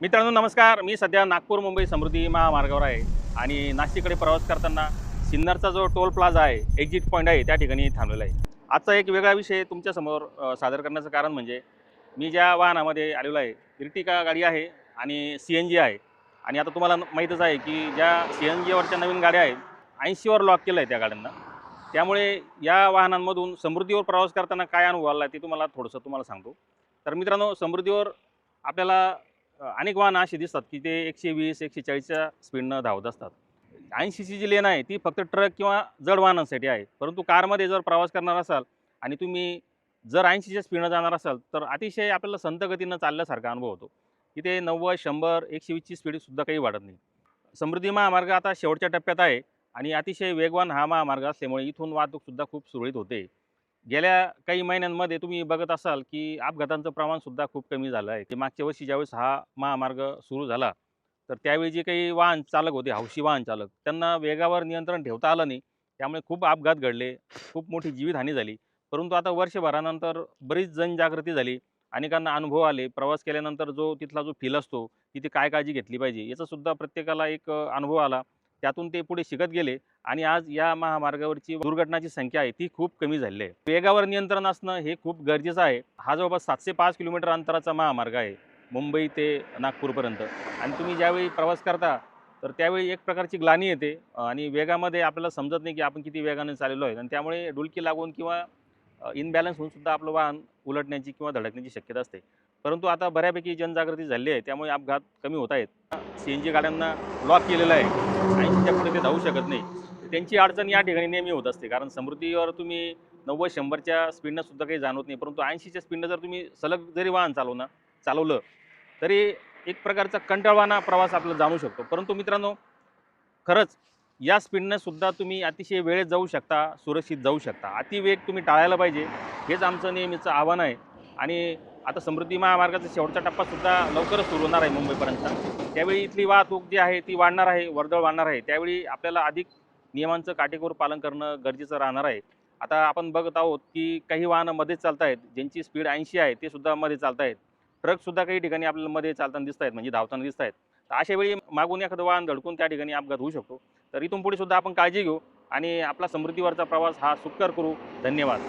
मित्रांनो नमस्कार. मी सध्या नागपूर मुंबई समृद्धी महामार्गावर आहे आणि नाशिककडे प्रवास करताना सिन्नरचा जो टोल प्लाझा आहे एक्झिट पॉईंट आहे त्या ठिकाणी थांबलेला आहे. आजचा एक वेगळा विषय तुमच्यासमोर सादर करण्याचं कारण म्हणजे मी ज्या वाहनामध्ये आलेलो आहे इर्टिका गाडी आहे आणि सी एन जी आहे. आणि आता तुम्हाला माहीतच आहे की ज्या सी एन जीवरच्या नवीन गाड्या आहेत ऐंशीवर लॉक केलं आहे त्या गाड्यांना. त्यामुळे या वाहनांमधून समृद्धीवर प्रवास करताना काय अनुभव आला आहे ते तुम्हाला थोडंसं तुम्हाला सांगतो. तर मित्रांनो समृद्धीवर आपल्याला अनेक वाहनं अशी दिसतात की ते एकशे वीस एकशे चाळीसच्या स्पीडनं धावत असतात. ऐंशीची जी लेन आहे ती फक्त ट्रक किंवा जड वाहनांसाठी आहे. परंतु कारमध्ये जर प्रवास करणार असाल आणि तुम्ही जर ऐंशीच्या स्पीडनं जाणार असाल तर अतिशय आपल्याला संतगतीनं चालल्यासारखा अनुभव होतो. तिथे नव्वद शंभर एकशे वीसची स्पीडसुद्धा काही वाढत नाही. समृद्धी महामार्ग आता शेवटच्या टप्प्यात आहे आणि अतिशय वेगवान हा महामार्ग असल्यामुळे इथून वाहतूकसुद्धा खूप सुरळीत होते. गेल्या काही महिन्यांमध्ये तुम्ही बघत असाल की अपघातांचं प्रमाणसुद्धा खूप कमी झालं आहे. की मागच्या वर्षी ज्यावेळेस हा महामार्ग सुरू झाला तर त्यावेळी जे काही वाहन चालक होते हौशी वाहन चालक त्यांना वेगावर नियंत्रण ठेवता आलं नाही. त्यामुळे खूप अपघात घडले खूप मोठी जीवितहानी झाली. परंतु आता वर्षभरानंतर बरीच जनजागृती झाली अनेकांना अनुभव आले. प्रवास केल्यानंतर जो तिथला जो फील असतो तिथे काय काळजी घेतली पाहिजे याचासुद्धा प्रत्येकाला एक अनुभव आला. त्यातून ते पुढे शिकत गेले आणि आज या महामार्गावरची दुर्घटनाची संख्या आहे ती खूप कमी झालेली आहे. वेगावर नियंत्रण असणं हे खूप गरजेचं आहे. हा जवळपास सातशे पाच किलोमीटर अंतराचा महामार्ग आहे मुंबई ते नागपूरपर्यंत. आणि तुम्ही ज्यावेळी प्रवास करता तर त्यावेळी एक प्रकारची ग्लानी येते आणि वेगामध्ये आपल्याला समजत नाही की आपण किती वेगाने चाललेलो आहे. आणि त्यामुळे डुलकी लागून किंवा इनबॅलन्स होऊन सुद्धा आपलं वाहन उलटण्याची किंवा धडकण्याची शक्यता असते. परंतु आता बऱ्यापैकी जनजागृती झाली आहे त्यामुळे अपघात कमी होत आहेत. सी एन जी गाड्यांना लॉक केलेलं आहे आणि त्यापुढे ते धावू शकत नाही. त्यांची अडचण या ठिकाणी नेहमी होत असते कारण समृद्धीवर तुम्ही नव्वद शंभरच्या स्पीडनं सुद्धा काही जाणवत नाही परंतु ऐंशीच्या स्पीडनं जर तुम्ही सलग जरी वाहन चालवणं चालवलं तरी एक प्रकारचा कंटाळवाना प्रवास आपला जाणू शकतो. परंतु मित्रांनो खरंच या स्पीडनं सुद्धा तुम्ही अतिशय वेळेत जाऊ शकता सुरक्षित जाऊ शकता. अतिवेग तुम्ही टाळायला पाहिजे हेच आमचं नेहमीचं आव्हान आहे. आणि आता समृद्धी महामार्गाचा शेवटचा टप्पासुद्धा लवकरच सुरू होणार आहे मुंबईपर्यंत. त्यावेळी इथली वाहतूक जी आहे ती वाढणार आहे वर्दळ वाढणार आहे. त्यावेळी आपल्याला अधिक नियमांचं काटेकोर पालन करणं गरजेचं राहणार आहे. आता आपण बघत आहोत की काही वाहनं मध्येच चालत आहेत ज्यांची स्पीड ऐंशी आहे ते सुद्धा मध्ये चालत आहेत ट्रकसुद्धा काही ठिकाणी आपल्याला मध्ये चालताना दिसत आहेत म्हणजे धावताना दिसत आहेत तर अशा वेळी मागून एखादं वाहन धडकून त्या ठिकाणी अपघात होऊ शकतो. तर इथून पुढे सुद्धा आपण काळजी घेऊ आणि आपला समृद्धीवरचा प्रवास हा सुकर करू. धन्यवाद.